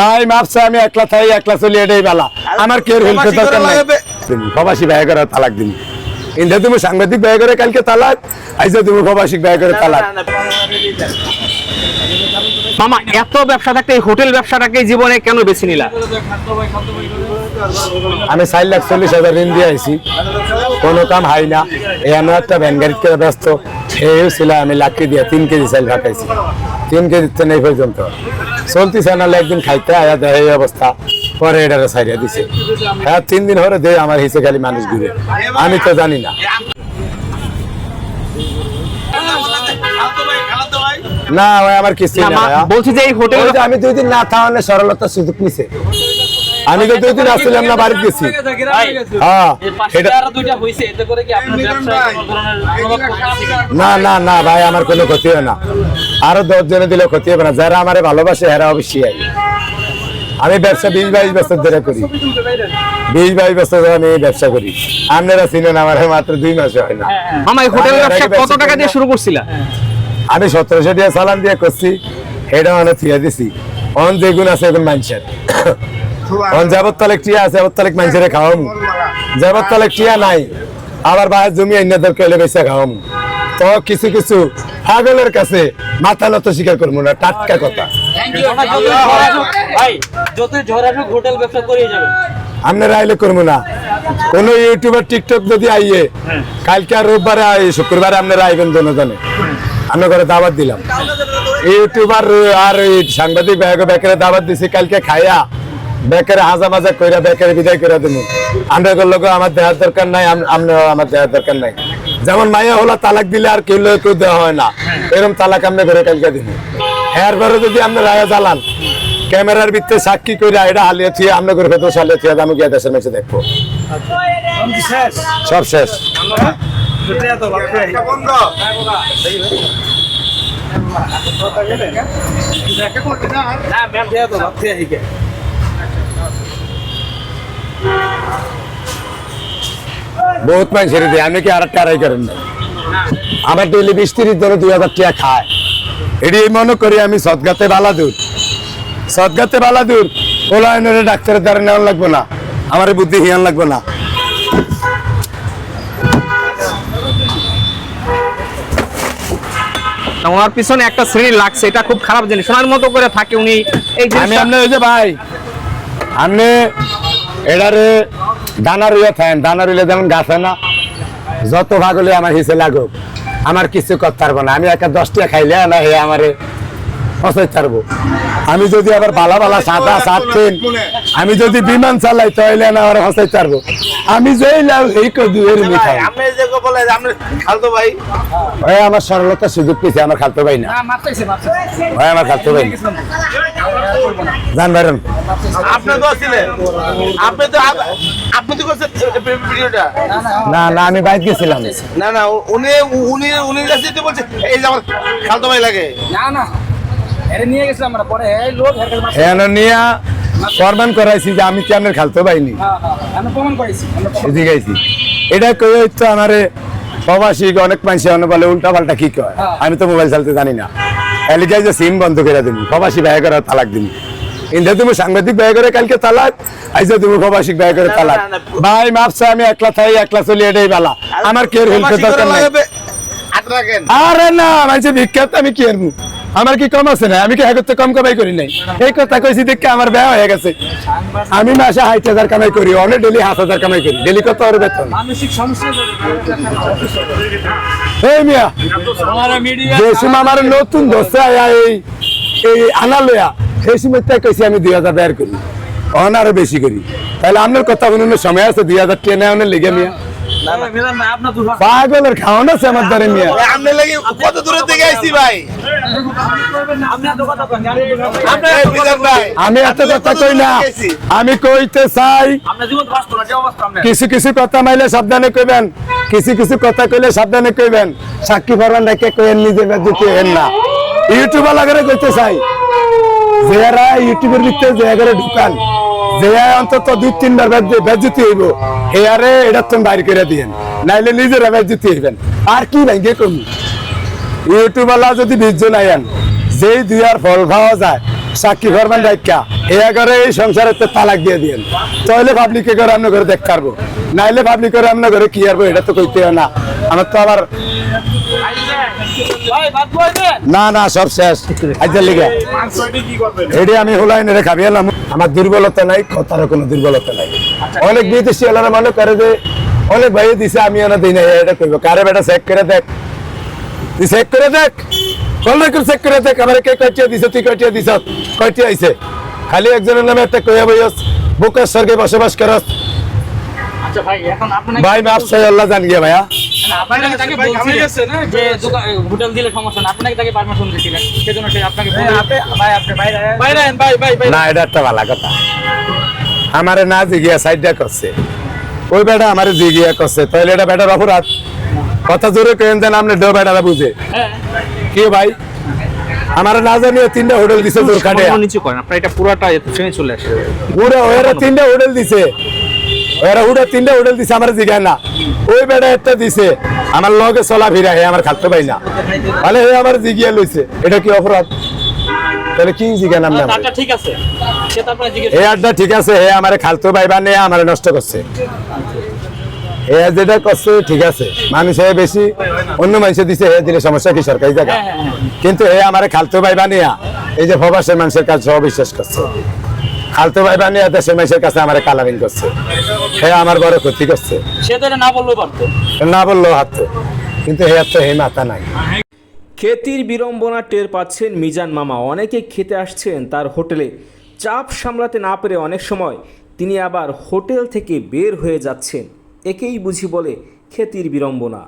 ভাই মাপছে আমি একলা থাই একলা চলি এটাই বেলা। আমার কেউ হেল্প প্রবাসী দরকার করে নাই প্রবাসী ব্যয় করে তালাক দিন। ইন্দা তুমি সাংবাদিক ব্যয় করে কালকে তালাক আইসা তুমি প্রবাসী ব্যয় করে তালাক। মামা এত ব্যবসা থাকতে এই হোটেল ব্যবসাটাকে জীবনে কেন বেছে নিলা? আমি চার লাখ চল্লিশ হাজার ঋণ দিয়ে আইছি। কোনো কাম হাই না। এই আমি একটা ভ্যান গাড়ি করে ব্যস্ত। সেও ছিল আমি লাখি দিয়ে তিন কেজি চাল ফাটাইছি তিন কেজি তো নেই পর্যন্ত। চলতিছে নাহলে একদিন খাইতে আয়া দেয় এই অবস্থা। পরে এটারে সাইডে দিছে। হ্যাঁ তিন দিন হরে দেয় আমার হিসে খালি মানুষ ঘুরে। আমি তো জানি না। না ভাই আমার কিছু না, না। বলছি যে এই হোটেল আমি দুই দিন না থাওয়ানে সরলতার সুযোগ নিছে। আমি তো দুই দিন আসছিলাম না বাড়িতে গেছি। হ্যাঁ। এটা না না না ভাই আমার কোনো ক্ষতি হয় না। আরও দশ জনে দিলে ক্ষতি হবে না। যারা আমারে ভালোবাসে এরা অবশ্যই। আমি ব্যবসা বিশ বাইশ বছর ধরে করি। বিশ বাইশ বছর ধরে আমি ব্যবসা করি। আপনারা চিনেন আমার মাত্র দুই মাসে হয় না। মামা এই হোটেল আমি ব্যবসা কত টাকা দিয়ে শুরু করছিলা? আমি সতেরোশো টাকা সালান দিয়ে করছি। এটা মানে থিয়া দিছি। অন যেগুন আছে এখন মানুষের যাবত তালেক টিয়া আছে যাবত তালেক মানুষের খাওয়াম যাবত তালেক টিয়া নাই। আবার বাইরের জমি অন্যদের কেলে বেসে খাওয়াম তো কিছু কিছু পাগলের কাছে মাথা নত স্বীকার করব না টাটকা কথা। আপনারা আইলে করব না। কোন ইউটিউবার টিকটক যদি আইয়ে কালকে আর রোববারে আই শুক্রবারে আপনারা আইবেন জনজনে আমরা করে দাওয়াত দিলাম। ইউটিউবার আর সাংবাদিক ব্যাগে দাওয়াত দিছি কালকে খাইয়া বেকারে হাজা মাজা কইরা বেকারে বিদায় করে দেবো আমরা লোক আমার দেওয়ার দরকার নাই, আম- আপনার আমার দেওয়ার দরকার নাই। যেমন মাইয়া হলো, তালাক দিলে আর কেউ কেউ দেওয়া হয় না। এরকম তালাক আমরা করে কালকে দিব এরপরে যদি আপনার রায়া জ্বালান, ক্যামেরার ভিতরে সাক্ষী করে এটা হালিয়ে থিয়ে আমরা করে ফেতো সালিয়ে থিয়ে আমি গিয়ে দেশের মেসে দেখব। সব শেষ। বহুত মান ছেড়ে দিয়ে আমি কি আর একটা আড়াই করেন। না আমার ডেলি বিশ তিরিশ ধরে দুই হাজার টাকা খায়। এটি মনে করি আমি সদগাতে বালাদুর সদগাতে বালাদুর ওলায়নের ডাক্তারের দ্বারা নেওয়া লাগবে না। আমার বুদ্ধি হিয়ান লাগবে না। ওনার পিছনে একটা শ্রেণি লাগছে এটা খুব খারাপ জিনিস। ওনার মতো করে থাকে উনি। এই আমি আপনি ওই যে ভাই আপনি এটারে দানা রুইয়া থাকেন দানা রুইলে যেমন গাছ হয় না যত ভাগ হলে আমার হিসে লাগুক আমার কিছু করতে পারব না। আমি একটা দশটা খাইলে না হে আমারে ফসাই ছাড়বো। আমি যদি আবার বালা বালা সাদা সাত তিন আমি যদি বিমান চালাই তাহলে না আমার ফসাই ছাড়বো। আমি যেই লাভ এই এর মিঠাই। আপনি যে বলে যে খালতো ভাই। ভাই আমার সরলতার সুযোগ পেয়েছে আমার খালতো ভাই না। ভাই আমার খালতো ভাই না। জান বাইরন। আপনি তো ছিলেন আপনি তো আপনি তো করছেন ভিডিওটা। না না আমি বাইক গেছিলাম। না না উনি উনি উনি কাছে তো বলছে এই যে আমার খালতো ভাই লাগে। না না এটা নিয়ে গেছিলাম আমরা পরে এই লোক হ্যাঁ নিয়া ফরমান করাইছি যে আমি কি আপনার খালতো পাইনি হ্যাঁ হ্যাঁ প্রমাণ প্রমাণ- এটা কই তো আমারে প্রবাসী অনেক মানুষ অনেক বলে উল্টা পাল্টা কি কয়? আমি তো মোবাইল চালাতে জানি না। এলিকাই যে সিম বন্ধ করে দিন প্রবাসী ব্যয় করে তালাক দিবি। ইন্দা তুমি সাংবাদিক ব্যয় করে কালকে তালাক? আইসা তুমি প্রবাসী ব্যয় করে তালাক। ভাই মাপসা আমি একলা থাই একলা চলি এটাই বেলা। আমার কেউ হেল্প প্রবাসী দরকার নাই? আরে না মানে বিখ্যাত আমি কি আনব আমার কি কম আছে না আমি কি হ্যাঁ কম কামাই করি নাই? এই কথা কইছি দেখে আমার ব্যয় হয়ে গেছে। আমি মাসে হাইট হাজার কামাই করি অনেক ডেলি হাত হাজার কামাই করি। ডেলি কত আর বেতন? মানসিক সমস্যা এই মিয়া সময় আমার নতুন দোষে আয়া এই এই আনা লয়া সেই সময় তাই কইছি আমি দুই হাজার ব্যয় করি অন আরও বেশি করি। তাহলে আপনার কথা বলুন সময় আছে দুই হাজার টেনে আনে লেগে মিয়া। পাগলের খাওয়ান আছে আমার দ্বারে মিয়া। ভাই, আপনি লাগি কত দূরে থেকে আইছি ভাই? আমি দুর্ভাগ্য আপনি বিজান ভাই। আমি এত কথা কই না। আমি কইতে চাই আপনার জীবন কষ্ট না যে অবস্থা আপনার? কিছু কিছু কথা মাইলে সাবধানে কইবেন। কিছু কিছু কথা কইলে সাবধানে কইবেন। সাক্ষী ফরমান রেখে কইেন নিজে বেদুতি হেন না। ইউটিউবার লাগারে কইতে চাই। যারা ইউটিউবের ভিতরে যে এগারে ঢুকান যে অন্তত দুই তিনবার বেজুতি হইব। এয়ারে এটা তুমি বাইর করে দিয়েন। নাইলে নিজেরা জিতে হইবেন। আর কি ভাঙ্গে কমি? ইউটিউবওয়ালা যদি বিশ নাই আইন যেই দুই আর ফল খাওয়া যায়, সাক্ষী ফরমান রাখা এয়া করে এই সংসারের তো তালাক দিয়ে দিয়েন। তাহলে পাবলিকে করে আমরা ঘরে দেখ পারব। নাইলে পাবলিক করে আমরা ঘরে কি আরবো এটা তো কইতে না। আমার তো আবার না না সব শেষ। আজকের লিগে। এটি আমি হুলাই নেড়ে খাবি এলাম। আমার দুর্বলতা নাই কথার কোনো দুর্বলতা নাই। অনেক বিদেশি এলারা মনে করে যে অনেক ভাই দিছে আমি এনে দিই না এটা কইব। কারে বেটা চেক করে দেখ? তুই চেক করে দেখ? কল্লাই করে চেক করে দেখ আমার কে কয়টিয়া দিছে তুই কয়টিয়া দিছ? কয়টিয়া আইছে? খালি একজনের নামে একটা কইয়া বইস বুকের স্বর্গে বসবাস করস। আচ্ছা ভাই এখন আপনাকে ভাই মাফ চাই আল্লাহ জান গিয়া ভাইয়া। আপনাকে তাকে বলছিলেন যে দোকান হোটেল দিলে সমস্যা না আপনাকে তাকে পারমিশন দিয়েছিলেন সেজন্য সে আপনাকে ভাই আপনি বাইরে বাইরে ভাই ভাই ভাই। না এটা একটা ভালো কথা। আমারে না জিগিয়া সাইডটা করছে। ওই বেটা আমারে জিগিয়া করছে। তাহলে এটা বেটার অপরাধ। কথা জোরে কেন দেন আপনি ডো বেটারা বুঝে। হ্যাঁ। কি ভাই? আমার না জানিয়ে তিনটা হোটেল দিছে তোর কাটে নিচু করেন আপনার এটা পুরোটা চলে আসে। পুরো ওরা তিনটা হোটেল দিছে। ওরা উড়ে তিনটা হোটেল দিছে আমার জিগায় না। ওই বেটা একটা দিছে আমার লগে চলা ফিরা হে আমার খাতে পাই না। তাহলে হে আমার জিগিয়া লইছে এটা কি অপরাধ? তাহলে কি না ঠিক আছে। এই আড্ডা ঠিক আছে হে আমার খালতো নিয়ে আমার নষ্ট করছে। এ যেটা করছে ঠিক আছে। মানুষ হে বেশি অন্য মানুষে দিছে হে দিলে সমস্যা কি সরকারি জায়গা? কিন্তু হে আমার খালতো ভাইবা নিয়ে এই যে প্রবাসের মানুষের কাছে অবিশ্বাস করছে। খালতো ভাইবা নিয়ে দেশের মানুষের কাছে আমার কালারিং করছে। হে আমার বড় ক্ষতি করছে। সে তো না বললেও পারতো। না বলল হাত কিন্তু হে তো হে মাথা নাই। খ্যাতির বিড়ম্বনা টের পাচ্ছেন মিজান মামা। অনেকে খেতে আসছেন তার হোটেলে। চাপ সামলাতে না পেরে অনেক সময় তিনি আবার হোটেল থেকে বের হয়ে যাচ্ছেন। একেই বুঝি বলে খেতির বিড়ম্বনা।